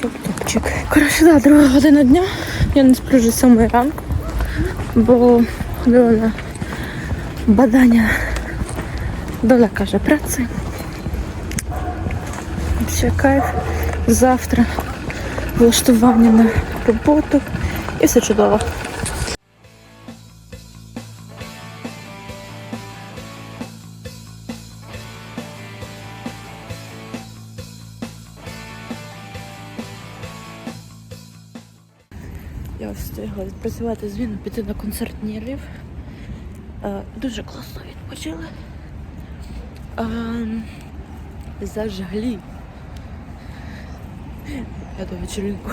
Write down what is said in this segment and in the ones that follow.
Топчик. Коротше, да, друга година дня. Я не сплю вже з ранку, бо ходила на badania до lekarza pracy. Ще кайф. Завтра влаштування на роботу і все чудово. Відпрацювати зміну, піти на концертний рив. Е, Дуже класно відпочили. Ем, Я до вечеринку.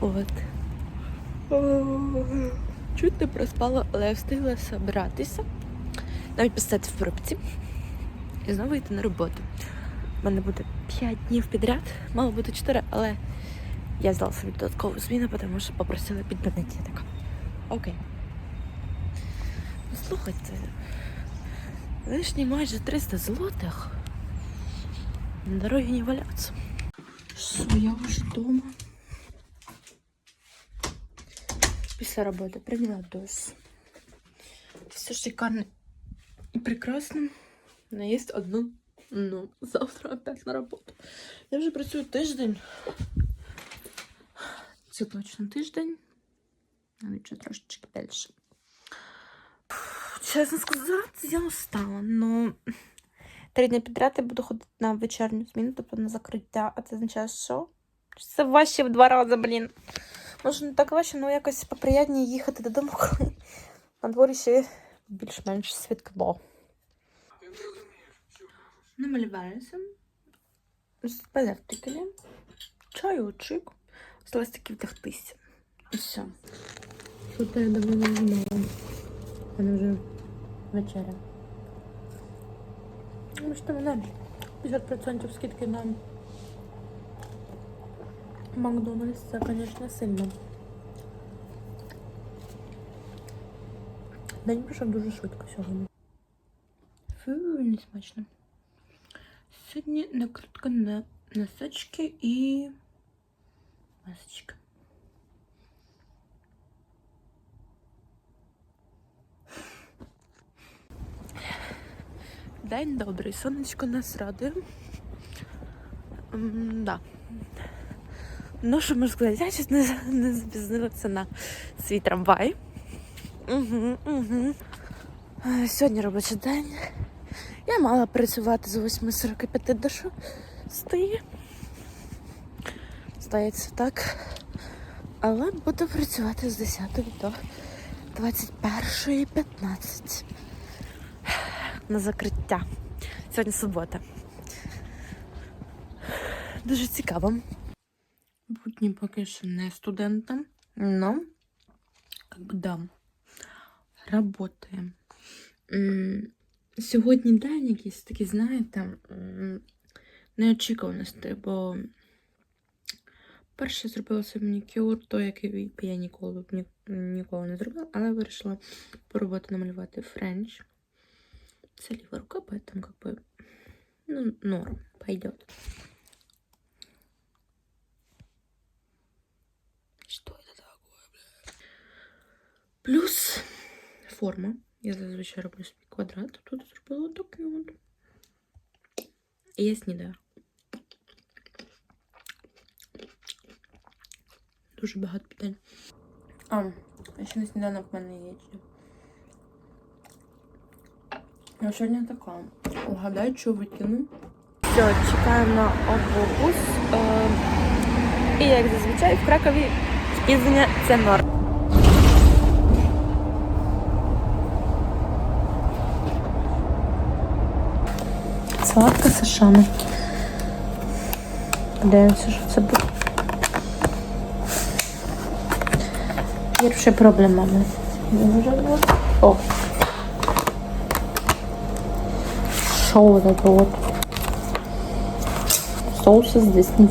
От. Чуть не проспала, але я встигла собиратися. Навіть писати в пробці. І знову йти на роботу. У мене буде 5 днів підряд, мало бути 4, але я взяла собі додаткову зміну, тому що попросила підтягнути. Я. Окей. Ну, слухайте, лишні майже 300 злотих. На дороге не валяться. Що, я вже вдома. Після роботи прийняла душ. Все шикарно і прекрасно. Но є одну. Ну, завтра опять на роботу. Я вже працюю тиждень. Це точно тиждень. Навіть ще трошечки більше. Чесно сказати, я устала, но три дні підряд я буду ходити на вечірню зміну, тобто на закриття. А це означає, що? Це важче в два рази, блін. Може, не так важче, але якось поприятніше їхати додому, коли на дворі ще більш-менш світло. Намалювалися. Спалертикелі. Чайочок. Осталось таки вдохтися. І все. Що то я давно не знімала. У мене вже вечеря. Ну що мене 50% скидки на Макдональдс, це, звісно, сильно. День пройшов дуже швидко сьогодні. Фу, не смачно. Сьогодні накрутка на носочки і масочка. День добрий, сонечко нас радує. Да. Ну, що можу сказати, я щось не, не запізнилася на свій трамвай. Угу, угу. Сьогодні робочий день. Я мала працювати з 8.45 до 6. Здається, так. Але буду працювати з 10 до 21.15 на закриття. Сьогодні субота. Дуже цікаво. Будні поки що не студентам, но как бы да, работаємо. Сьогодні день якийсь такий, знаєте, неочікуваності, бо перше зробила собі манікюр, той, який б я ніколи, ні, ніколи не зробила, але вирішила пробувати намалювати френч. Це ліва рука, поэтому как бы ну, норм, пойдет. Что это такое, бля? Плюс форма. Я зазвичай роблю собі квадрат. Тут зробила такий от. І я снідаю. Дуже багато питань. А, ще на сніданок в мене яєчня. Я сьогодні така. Угадай, що викину. Все, чекаємо на автобус. Е, і як зазвичай в Кракові спізнення це норм. Салатка з шами. Подивимося, що це буде. pierwszy problem mamy. O! Show to było. Sousy z dyski.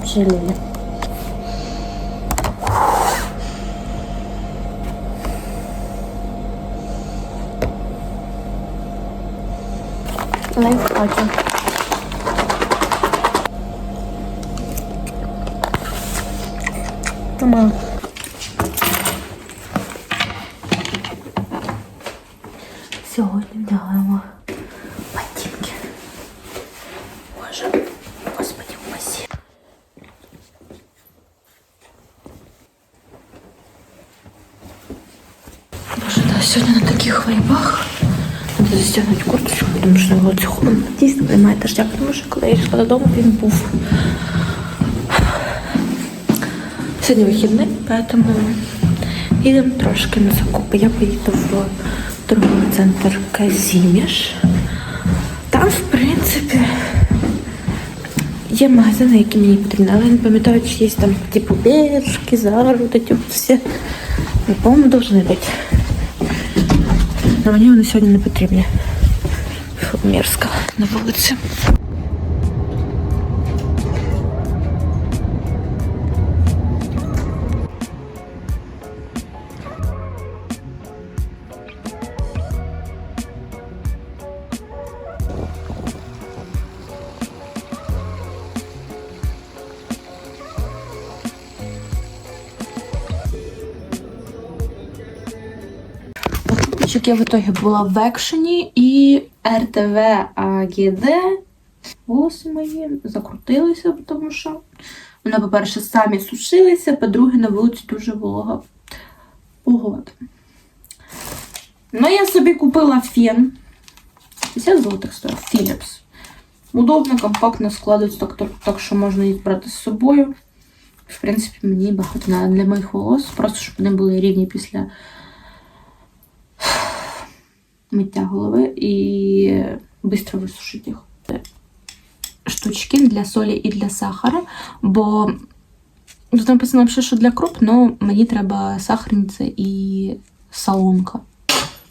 No i wchodzi. Come. сьогодні на таких вайбах. Надо застягнути курточку, тому що на вулиці холодно. Дійсно немає дождя, тому що коли я йшла додому, він був. Сьогодні вихідний, поэтому їдемо трошки на закупи. Я поїду в торговий центр Казіміш. Там, в принципі, є магазини, які мені потрібні, але я не пам'ятаю, чи є там типу Бершки, Зара, вот эти вот всі. Ну, по-моєму, должны бути. Мені вони сьогодні не потрібні. Фу, мерзко на вулиці. Покупочок я в итоге була в екшені і РТВ АГД. Волоси мої закрутилися, тому що вони, по-перше, самі сушилися, по-друге, на вулиці дуже волога погода. Ну, я собі купила фен. 50 злотих стоїть. Philips. Удобно, компактно складується, так, так, так що можна їх брати з собою. В принципі, мені багато для моїх волос, просто щоб вони були рівні після миття голови і швидко висушити їх. Штучки для солі і для сахара, бо тут написано що для круп, але мені треба сахарниця і соломка.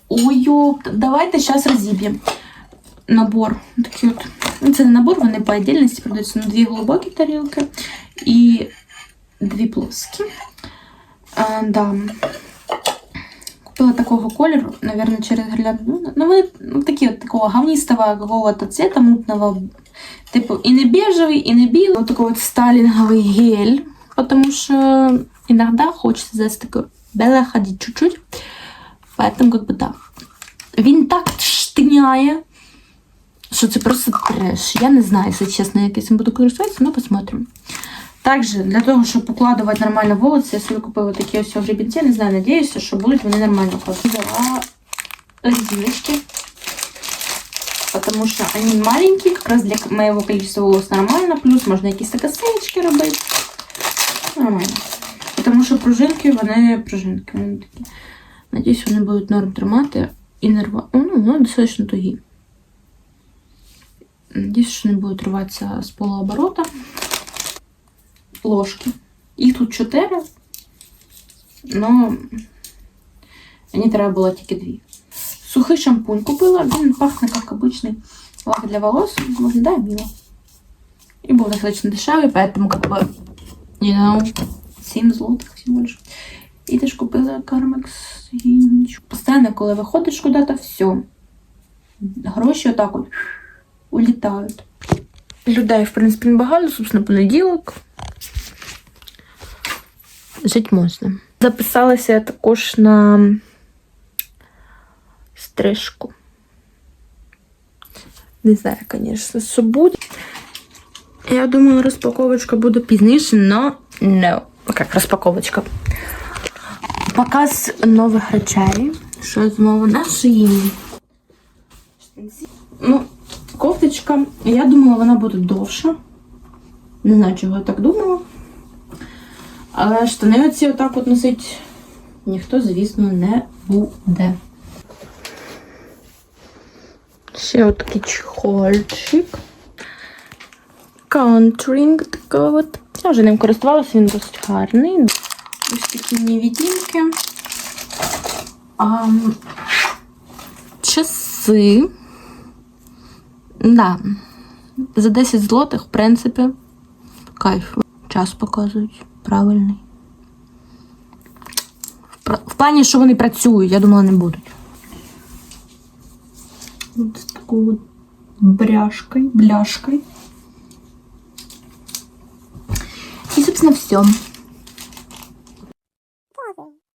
Ой, давайте зараз розіб'ємо. Набор. Такий от. Ну, Це не набор, вони по отдельності продаються на дві глибокі тарілки і дві плоскі. А, да Купила такого кольору, наверное, через гирлянду. Ну, вони ну, такі от такого говнистого какого-то цвета, мутного. Типу, і не бежевий, і не білий. Вот такой вот сталинговый гель. Потому что иногда хочется здесь такой беле ходить чуть-чуть. Поэтому как бы так. Він так штиняє, що це просто треш. Я не знаю, якщо чесно, як я цим буду користуватися, але посмотрим. Також для того, щоб укладувати нормально волоси, я собі купила такі ось гребінці. Не знаю, надіюся, що будуть вони нормально укладати. Взяла резиночки. Потому что они маленькие, как раз для моего количества волос нормально. Плюс можна якісь косички робити. Нормально. Тому що пружинки, вони пружинки. Вони такі. Надіюсь, вони будуть норм тримати і не рвати. Ну, вони достатньо тугі. Надіюсь, що не будуть рватися з полуоборота Ложки. Їх тут чотири. Но мені треба було тільки дві. Сухий шампунь купила, він пахне як обычный лак для волос, виглядає мило. І був достаточно дешевий, поэтому как бы, you know, 7 злотих всего лишь. І теж купила Carmex гігієнічку. Постоянно, коли виходиш куди-то, все. Гроші отак от улітають. Людей, в принципі, небагато, собственно, понеділок. Жить можна. Записалася я також на стрижку. Не знаю, звісно, що буде. Я думаю, розпаковочка буде пізніше, но no. Як розпаковочка? Показ нових речей. Що замовила на шиїні. Ну, кофточка. Я думала, вона буде довша. Не знаю, чого я так думала. Але штани оці отак от носить ніхто, звісно, не буде. Ще отакий чехольчик. Контринг такий от. Я вже ним користувалася, він досить гарний. Ось такі невідімки. А, часи. Да. За 10 злотих, в принципі, кайф. Час показують. Правильний. В пра- В плані, що вони працюють, я думала, не будуть. Вот с такой вот бряшкой, бляшкой. И, собственно, все. разом.